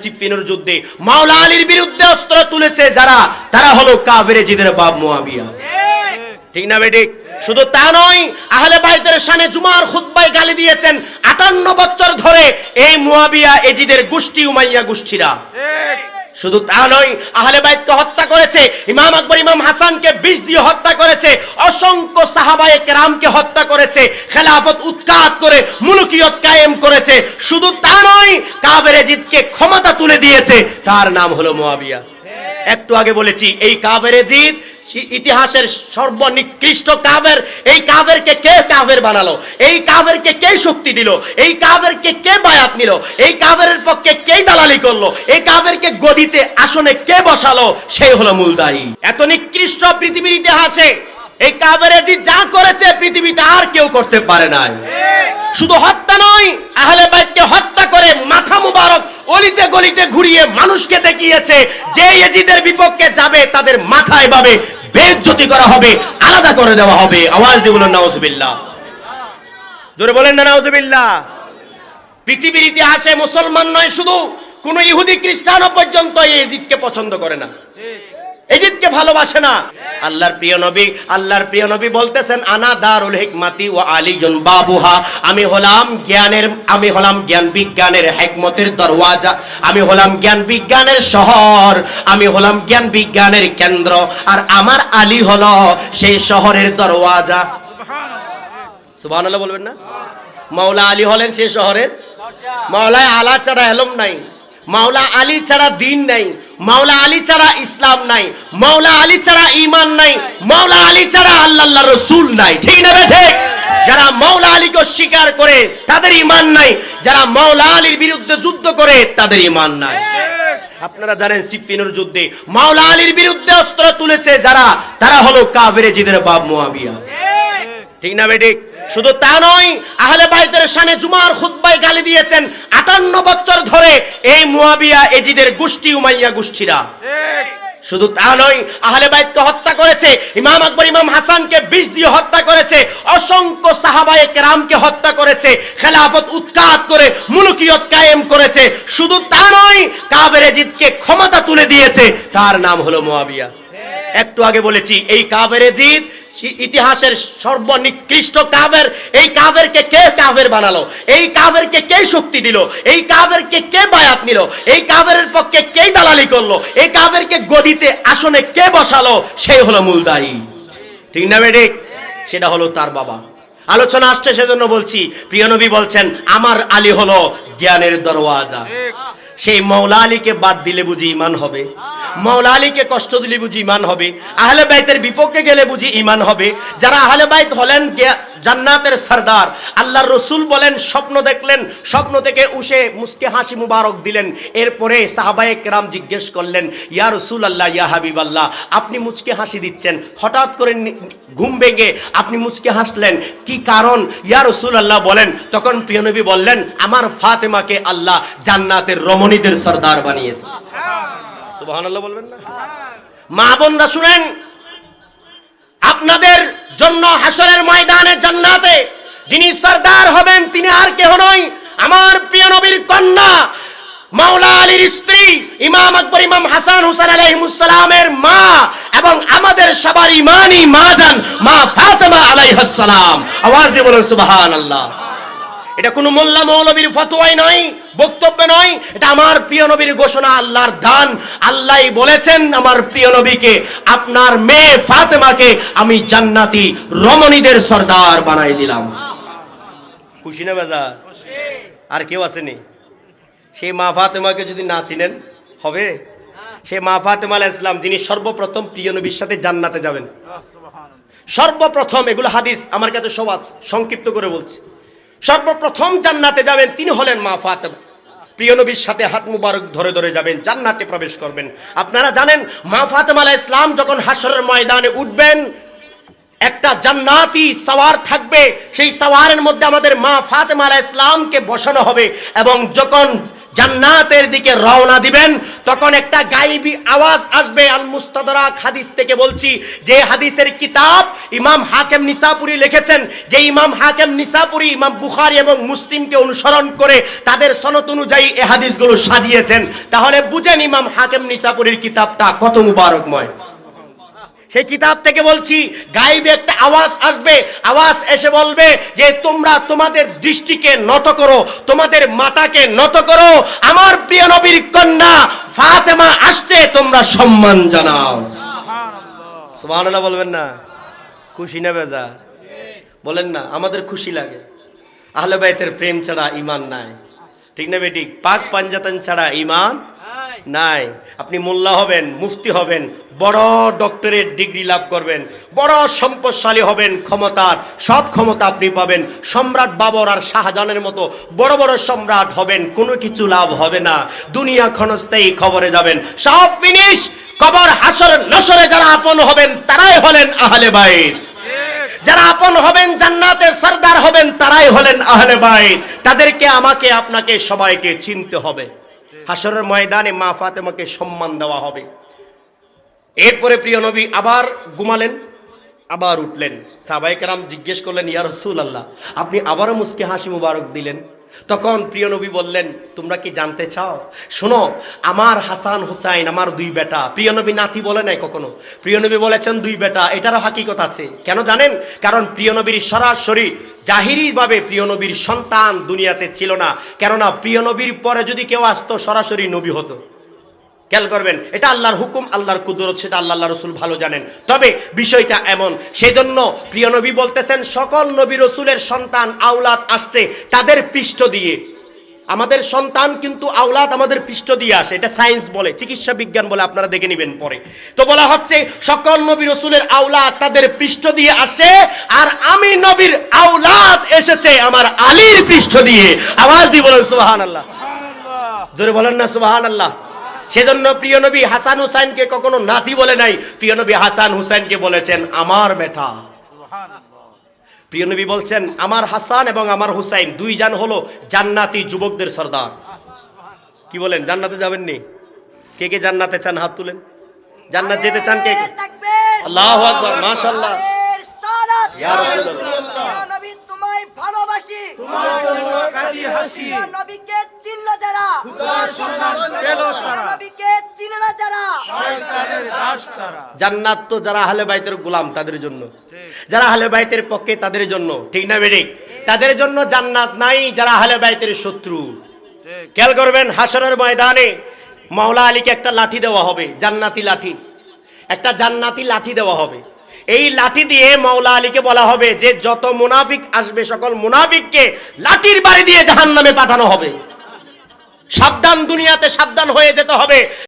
সিফিনের যুদ্ধে মাওলা আলীর বিরুদ্ধে অস্ত্র তুলেছে যারা, তারা হলো কাফেরে জিদের বাপ মুয়াবিয়া। ঠিক না বেঠিক শুধু তা নয়, আহলে বাইতের শানে জুমার খুতবায় গালি দিয়েছেন আটান্ন বছর ধরে এই মুয়াবিয়া এজিদের গোষ্ঠী উমাইয়া গোষ্ঠীরা। শুধু তা নয়, আহলে বাইতকে হত্যা করেছে, ইমাম আকবর, ইমাম হাসানকে বিষ দিয়ে হত্যা করেছে, অসংখ্য সাহাবায়ে কেরামকে হত্যা করেছে, খেলাফত উৎখাত করে, মুলুকিয়ত কায়েম করেছে। শুধু তা নয় কাবের এজিদকে ক্ষমতা তুলে দিয়েছে, তার নাম হলো মুয়াবিয়া। একটু আগে বলেছি এই কাবের এজিদ ইতিহাসের সর্বনিকৃষ্ট কাবের এই কাবেরকে কে কাবের বানালো? এই কাবেরকে কে শক্তি দিল? এই কাবেরকে কে বায়াত নিল? এই কাবেরের পক্ষে কে দালালি করল? এই কাবেরকে গদিতে আসনে কে বসালো? সেই হলো মূল দায়ী এত নিকৃষ্ট পৃথিবীর ইতিহাসে এই কাবেরেজি যা করেছে পৃথিবীতে আর কেউ করতে পারে নাই। শুধু হত্যা নয় আহলে বাইতকে হত্যা করে মাথা মুবারক অলিতে গলিতে ঘুরিয়ে মানুষকে দেখিয়েছে, যে এজিদের বিপক্ষে যাবে, তাদের মাথায় ভাবে বেজ্জতি করা হবে, আলাদা করে দেওয়া হবে। আওয়াজ দিয়ে বলুন, নাউজুবিল্লাহ। জোরে বলেন না, নাউজুবিল্লাহ। পৃথিবীর ইতিহাসে মুসলমান নয় শুধু, কোন ইহুদি খ্রিস্টানও পর্যন্ত এই পছন্দ করে না। এজিদকে ভালোবাসে না। আল্লাহর প্রিয় নবী, আল্লাহর প্রিয় নবী বলতেছেন, আনা দারুল হিকমাতি ও আলীজন বাবুহা। আমি হলাম জ্ঞানের, আমি হলাম জ্ঞান বিজ্ঞানের হেকমতের দরওয়াজা। আমি হলাম জ্ঞান বিজ্ঞানের শহর, আমি হলাম জ্ঞান বিজ্ঞানের কেন্দ্র। আর আমার আলী হলো সেই শহরের দরওয়াজা। সুবহানাল্লাহ বলবেন না? মাওলা আলী হলেন সেই শহরের? মাওলায় আলা ছাড়া এলম নাই। মাওলা আলী ছাড়া দিন নাই মাওলা আলী ছাড়া ইসলাম নাই মাওলা আলী ছাড়া ইমান নাই মাওলা আলী ছাড়া আল্লাহ রসুল নাই। ঠিক না বে ঠিক? যারা মাওলা আলীকে স্বীকার করে তাদের ইমান নাই। যারা মাওলা আলীর বিরুদ্ধে যুদ্ধ করে তাদের ইমান নাই। আপনারা জানেন সিফিনের যুদ্ধে মাওলা আলীর বিরুদ্ধে অস্ত্র তুলেছে যারা তারা হলো কাফেরে জিদের বাপ মুয়াবিয়া। ঠিক। না বেঠিক শুধু তা নয় আহলে বাইতের শানে জুমার খুতবায় গালি দিয়েছেন আটান্ন বছর ধরে এই মুয়াবিয়া এজিদের গোষ্ঠী উমাইয়া গোষ্ঠীরা। শুধু তা নয় আহলে বাইতকে হত্যা করেছে ইমাম আকবর ইমাম হাসানকে বিষ দিয়ে হত্যা করেছে অসংখ্য সাহাবায়ে কেরামকে হত্যা করেছে খেলাফত উৎখাত করে মুলকিয়ত কায়েম করেছে। শুধু তা নয় কাবের এজিদকে ক্ষমতা তুলে দিয়েছে তার নাম হলো মুয়াবিয়া। একটু আগে বলেছি এই কাবের এজিদ ইতিহাসের সর্বনিকৃষ্ট কাবের এই কাবেরকে কে কাবের বানালো? এই কাবেরকে কে শক্তি দিল? এই কাবেরকে কে বায়াত নিল? এই কাবেরের পক্ষে কে দালালি করল? এই কাবেরকে গদিতে, আসনে কে বসালো? সেই হলো মূল দায়ী। ঠিক না বেডিক সেটা হলো তার বাবা। আলোচনা আসছে, সেজন্য বলছি, প্রিয় নবী বলছেন, আমার আলী হলো জ্ঞানের দরওয়াজা। সেই মৌলা আলীকে বাদ দিলে বুঝি ইমান হবে। মৌলা আলীকে কষ্ট দিলে বুঝি ইমান হবে। আহলে বাইতের বিপক্ষে গেলে বুঝি ইমান হবে। যারা আহলে বাইত হলেন জান্নাতের সর্দার। আল্লাহর রসুল বলেন, স্বপ্ন দেখলেন, স্বপ্ন থেকে উসে মুসকে হাসি মুবারক দিলেন। এরপরে সাহাবায়ে কেরাম জিজ্ঞেস করলেন, ইয়া রসুল আল্লাহ ইয়া হাবিব আল্লাহ আপনি মুচকে হাসি দিচ্ছেন? হঠাৎ করে ঘুম ভেঙে আপনি মুচকে হাসলেন। কি কারণ? ইয়া রসুল আল্লাহ বলেন, তখন প্রিয়নবী বললেন, আমার ফাতেমাকে আল্লাহ জান্নাতের রমণীদের সর্দার বানিয়েছে। সুবহানাল্লাহ বলবেন না? মা বোনরা শুনেন, আপনাদের জন্য হাসরের ময়দানে জান্নাতে যিনি সর্দার হবেন, তিনি আর কেহ নয় আমার প্রিয় নবীর কন্যা, মাওলা আলীর স্ত্রী, ইমাম আকবর, ইমাম হাসান হুসেন আলাইহিমুসালামের মা এবং আমাদের সবার ইমানই মা যান মা ফাতেমা আলাইহাসসালাম আওয়াজ দিয়ে বলুন, সুবহানাল্লাহ। এটা কোনো মোল্লা মৌলবীর ফতোয়াই নয়, বক্তব্য নয়, এটা আমার প্রিয় নবীর ঘোষণা, আল্লাহর দান। আল্লাহই বলেছেন আমার প্রিয় নবীকে, আপনার মেয়ে ফাতেমাকে আমি জান্নাতি রমণীদের সর্দার বানাই দিলাম। খুশি না বাজার আর কেউ আসেনি? সেই মা ফাতেমাকে যদি না চিনেন, হবে? সে মা ফাতেমা আলাইহিস ইসলাম যিনি সর্বপ্রথম প্রিয় নবীর সাথে জান্নাতে যাবেন। সর্বপ্রথম, এগুলো হাদিস, আমার কাছে সব আছে, সংক্ষিপ্ত করে বলছি। সর্বপ্রথম জান্নাতে যাবেন, তিনি হলেন মা ফাতেমা। প্রিয় নবীর সাথে হাত মুবারক ধরে ধরে যাবেন, জান্নাতে প্রবেশ করবেন। আপনারা জানেন, মা ফাতেমা ইসলাম যখন হাসরের ময়দানে উঠবেন, একটা জান্নাতি সাওয়ার থাকবে। সেই সাওয়ারের মধ্যে আমাদের মা ফাতেমা ইসলামকে বসানো হবে এবং যখন জান্নাতের দিকে রওনা দিবেন, তখন একটা গাইবি আওয়াজ আসবে আল মুস্তাদরাক হাদিস থেকে বলছি। যে হাদিসের কিতাব ইমাম হাকেম নিসাপুরি লিখেছেন, যে ইমাম হাকেম নিসাপুরি ইমাম বুখারী এবং মুসলিমকে অনুসরণ করে তাদের সনত অনুযায়ী এ হাদিসগুলো সাজিয়েছেন। তাহলে বুঝেন ইমাম হাকেম নিসাপুরির কিতাবটা কত মুবারকময়। সেই কিতাব থেকে বলছি গাইবে একটা আওয়াজ আসবে আওয়াজ এসে বলবে যে তোমরা তোমাদের দৃষ্টিকে নত করো তোমাদের মাতাকে নত করো। আমার প্রিয় নবীর কন্যা ফাতেমা আসছে তোমরা সম্মান জানাও। সুবহানাল্লাহ। বলবেন না? খুশি না বেজা? বলেন না আমাদের খুশি লাগে। আহলে বাইতের প্রেম ছাড়া ইমান নাই। ঠিক না বেটি? পাক পাঞ্জাতন ছাড়া ইমান নাই। আপনি মোল্লা হবেন, মুফতি হবেন, বড় ডক্টরেট ডিগ্রি লাভ করবেন, বড় সম্পদশালী হবেন ক্ষমতার, সব ক্ষমতা আপনি পাবেন। সম্রাট বাবর আর শাহজাহানের মতো বড় বড় সম্রাট হবেন, কোনো কিছু লাভ হবে না। দুনিয়া ক্ষণস্থায়ী খবরে যাবেন। সব ফিনিশ কবর, হাসর, নসরে যারা আপন হবেন, তারাই হলেন আহলে বাইত। যারা আপন হবেন জান্নাতের সর্দার হবেন, তারাই হলেন আহলে বাইত। তাদেরকে, আমাকে, আপনাকে সবাইকে চিনতে হবে। হাসরের ময়দানে মা ফাতেমাকে সম্মান দেওয়া হবে। এরপরে প্রিয় নবী আবার ঘুমালেন, আবার উঠলেন। সাবাইকার জিজ্ঞেস করলেন, ইয়া রসুল আল্লাহ আপনি আবারও মুসকে হাসি মুবারক দিলেন? তখন প্রিয় নবী বললেন, তোমরা কি জানতে চাও? শোনো, আমার হাসান হুসাইন আমার দুই বেটা। প্রিয় নবী নাতি বলে নাই কখনো? প্রিয় নবী বলেছেন, দুই বেটা। এটারও হাকিকত আছে। কেন জানেন? কারণ প্রিয় নবীর সরাসরি জাহিরিভাবে প্রিয় নবীর সন্তান দুনিয়াতে ছিল না। কেননা প্রিয় নবীর পরে যদি কেউ আসতো, সরাসরি নবী হতো। খেয়াল করবেন, এটা আল্লাহর হুকুম, আল্লাহর কুদরত, সেটা আল্লাহ আল্লাহ রসুল ভালো জানেন। তবে বিষয়টা এমন সেই জন্য প্রিয় নবী বলতেছেন, সকল নবী রসুলের সন্তান, আওলাদ আসছে তাদের পৃষ্ঠ দিয়ে। আমাদের সন্তান কিন্তু আওলাদ আমাদের পৃষ্ঠ দিয়ে আসে, এটা সায়েন্স বলে, চিকিৎসা বিজ্ঞান বলে আপনারা দেখে নেবেন পরে। তো বলা হচ্ছে, সকল নবী রসুলের আওলাদ তাদের পৃষ্ঠ দিয়ে আসে, আর আমি নবীর আওলাদ এসেছে আমার আলীর পৃষ্ঠ দিয়ে। আওয়াজ দিয়ে বলেন সুবাহান আল্লাহ জোরে বলেন না সুবাহান আল্লাহ সেজন্য প্রিয় নবী হাসান হুসাইনকে কখনো নাতি বলে নাই। প্রিয় নবী হাসান হুসাইনকে বলেছেন আমার বেটা। প্রিয় নবী বলছেন আমার হাসান এবং আমার হুসাইন দুই জান হলো জান্নাতি যুবকদের সর্দার। কি বলেন জান্নাতে যাবেন নি কে কে জান্নাতে চান হাত তুলেন? জান্নাত যেতে চান কে কে? আল্লাহু আকবার, মাশাআল্লাহ। ইয়া রাসূলুল্লাহ। নবী তোমায় ভালোবাসি। ইয়া নবীকে চিনল যারা। নবীকে চিনে না যারা জান্নাত তো যারা আহলে বাইতের গোলাম তাদের জন্য। যারা আহলে বাইতের পক্ষে তাদের জন্য। ঠিক না বেডিক তাদের জন্য জান্নাত নাই যারা আহলে বাইতের শত্রু। খেয়াল করবেন হাসরের ময়দানে মাওলা আলীকে একটা লাঠি দেওয়া হবে জান্নাতি লাঠি। একটা জান্নাতি লাঠি দেওয়া হবে। এই লাঠি দিয়ে মাওলা আলীকে বলা হবে যে যত মুনাফিক আসবে সকল মুনাফিককে লাঠির বাড়ি দিয়ে জাহান্নামে পাঠানো হবে। সাবধান দুনিয়াতে সাবধান হয়ে যেতে হবে।